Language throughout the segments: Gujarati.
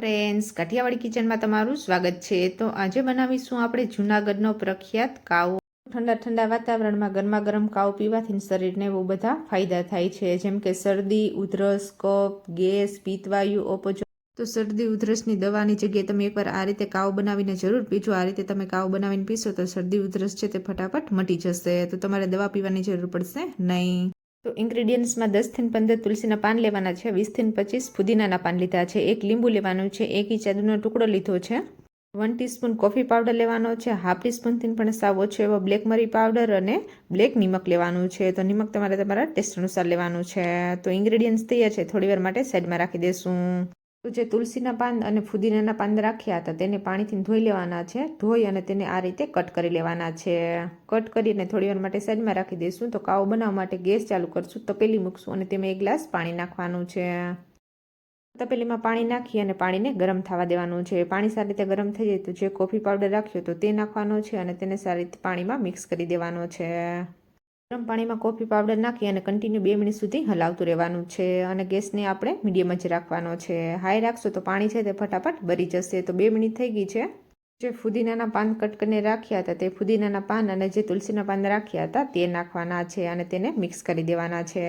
ફ્રેન્ડ્સ, કાઠિયાવાડી કિચનમાં તમારું સ્વાગત છે. તો આજે બનાવીશું આપણે જૂનાગઢનો પ્રખ્યાત કાવો. ઠંડા ઠંડા વાતાવરણમાં ગરમા ગરમ કાવો પીવાથી શરીરને બહુ બધા ફાયદા થાય છે. જેમ કે શરદી, ઉધરસ, કફ, ગેસ, પિત્તવાયુ ઓપોજો તો શરદી, ઉધરસની દવાની જગ્યાએ તમે એકવાર આ રીતે કાવો બનાવીને જરૂર પીજો. આ રીતે તમે કાવો બનાવીને પીશો તો શરદી, ઉધરસ છે તે ફટાફટ મટી જશે. તો તમારે દવા પીવાની જરૂર પડશે નહીં. તો ઇન્ગ્રેડિયન્ટ્સમાં દસથી પંદર તુલસીના પાન લેવાના છે વીસથી પચીસ ફુદીનાના પાન લીધા છે, એક લીંબુ લેવાનું છે, એક ઇંચાદુનો ટુકડો લીધો છે, વન ટીસ્પૂન કોફી પાવડર લેવાનો છે, હાફ ટીસ્પૂનથી પણ સાવ ઓછો એવો બ્લેક મરી પાવડર અને બ્લેક નિમક લેવાનું છે, તો નિમક તમારે તમારા ટેસ્ટ અનુસાર લેવાનું છે, તો ઇન્ગ્રેડિયન્ટ્સ તૈયાર છે, થોડી વાર માટે સાઈડમાં રાખી દેશું. તો જે તુલસીના પાન અને ફુદીનાના પાન રાખ્યા હતા, તેને પાણીથી ધોઈ લેવાના છે. ધોઈ અને તેને આ રીતે કટ કરી લેવાના છે. કટ કરીને થોડી વાર માટે સાઈડમાં રાખી દઈશું. તો કાવો બનાવવા માટે ગેસ ચાલુ કરશું, તપેલી મૂકશું અને તેમાં એક ગ્લાસ પાણી નાખવાનું છે. તપેલીમાં પાણી નાખી અને પાણીને ગરમ થવા દેવાનું છે. પાણી સારી રીતે ગરમ થઈ જાય તો જે કોફી પાવડર રાખ્યો તો તે નાખવાનો છે અને તેને સારી રીતે પાણીમાં મિક્સ કરી દેવાનો છે. ગરમ પાણીમાં કોફી પાવડર નાખી અને કન્ટિન્યુ બે મિનિટ સુધી હલાવતું રહેવાનું છે. અને ગેસને આપણે મીડિયમ જ રાખવાનો છે. હાઈ રાખશો તો પાણી છે તે ફટાફટ બરી જશે. તો બે મિનિટ થઈ ગઈ છે. જે ફુદીનાના પાન કટ કરીને રાખ્યા હતા તે ફુદીનાના પાન અને જે તુલસીના પાન રાખ્યા હતા તે નાખવાના છે અને તેને મિક્સ કરી દેવાના છે.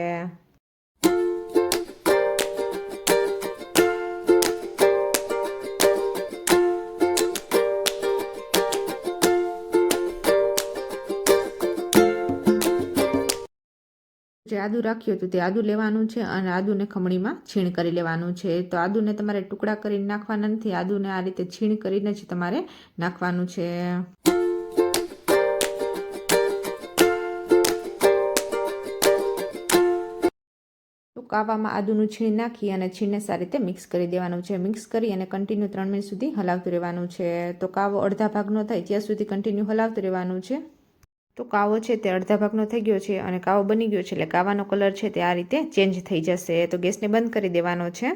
જે આદુ રાખ્યું હતું તે આદુ લેવાનું છે અને આદુને ખમણીમાં છીણ કરી લેવાનું છે. તો આદુને તમારે ટુકડા કરીને નાખવાના નથી. આદુને આ રીતે છીણ કરીને જ તમારે નાખવાનું છે. કાવામાં આદુનું છીણ નાખી અને છીણને સારી રીતે મિક્સ કરી દેવાનું છે. મિક્સ કરી અને કન્ટિન્યુ ત્રણ મિનિટ સુધી હલાવતું રહેવાનું છે. તો કાવો અડધા ભાગનો થાય ત્યાં સુધી કન્ટિન્યુ હલાવતું રહેવાનું છે. તો કાવો છે તે અડધા ભાગનો થઈ ગયો છે અને કાવો બની ગયો છે એટલે કાવાનો કલર છે તે આ રીતે ચેન્જ થઈ જશે. તો ગેસને બંધ કરી દેવાનો છે.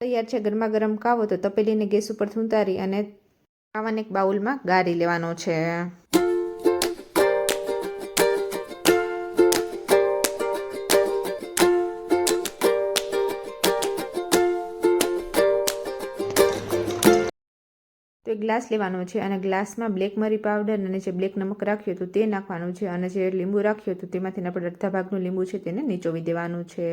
તૈયાર છે ગરમા ગરમ કાવો. તો તપેલીને ગેસ ઉપર થૂંતારી અને કાવાને એક બાઉલમાં ગાળી લેવાનો છે. તો એક ગ્લાસ લેવાનો છે અને ગ્લાસમાં બ્લેક મરી પાવડર અને જે બ્લેક નમક રાખ્યું હતું તે નાખવાનું છે અને જે લીંબુ રાખ્યું હતું તેમાંથી આપણે અડધા ભાગનું લીંબુ છે તેને નીચોવી દેવાનું છે.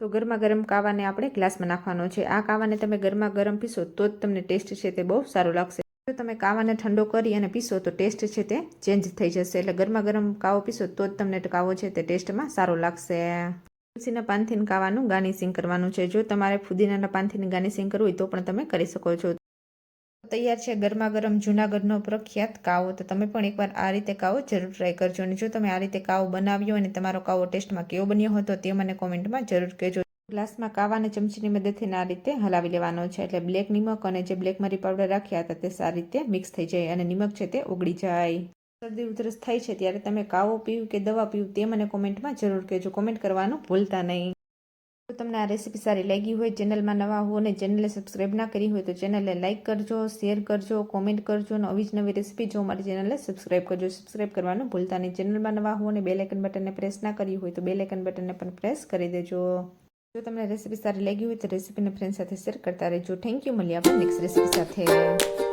તો ગરમા ગરમ કાવાને આપણે ગ્લાસમાં નાખવાનો છે. આ કાવાને તમે ગરમા ગરમ પીશો તો જ તમને ટેસ્ટ છે તે બહુ સારો લાગશે. જો તમે કાવાને ઠંડો કરી અને પીશો તો ટેસ્ટ છે તે ચેન્જ થઈ જશે. એટલે ગરમા ગરમ કાવો પીશો તો જ તમને કાવો છે તે ટેસ્ટમાં સારો લાગશે. તુલસીના પાનથી કાવાનું ગાર્નિશિંગ કરવાનું છે. જો તમારે ફુદીનાના પાનથી ગાર્નિશિંગ કરવું હોય તો પણ તમે કરી શકો છો. તૈયાર છે ગરમા ગરમ જૂનાગઢનો પ્રખ્યાત કાવો, તો તમે પણ એકવાર આ રીતે કાવો જરૂર ટ્રાય કરજો. અને જો તમે આ રીતે કાવો બનાવ્યો અને તમારો કાવો ટેસ્ટમાં કેવો બન્યો હતો તે મને કોમેન્ટમાં જરૂર કહેજો. ગ્લાસમાં કાવાને ચમચીની મદદથી આ રીતે હલાવી લેવાનો છે. એટલે બ્લેક નિમક અને જે બ્લેક મરી પાવડર રાખ્યા હતા તે સારી રીતે મિક્સ થઈ જાય અને નિમક છે તે ઓગળી જાય. શરદી ઉધરસ થાય છે ત્યારે તમે કાવો પીવું કે દવા પીવું તે મને કોમેન્ટમાં જરૂર કહેજો. કોમેન્ટ કરવાનું ભૂલતા નહીં. જો તમને આ રેસીપી સારી લાગી હોય ચેનલમાં નવા હો અને ચેનલને સબસ્ક્રાઇબ ના કરી હોય તો ચેનલને લાઇક કરજો શેર કરજો કોમેન્ટ કરજો અને આવી જ નવી રેસીપી જો મારી ચેનલને સબસ્ક્રાઇબ કરજો. સબસ્ક્રાઇબ કરવાનું ભૂલતા નહીં. ચેનલમાં નવા હો અને બે લાઇકન બટનને પ્રેસ ના કરી હોય તો બે લાઇકન બટનને પણ પ્રેસ કરી દેજો. જો તમને રેસીપી સારી લાગી હોય તો રેસીપીને ફ્રેન્ડ સાથે શેર કરતા રહેજો. થેન્ક યુ મળીએ આપણે નેક્સ્ટ રેસીપી સાથે.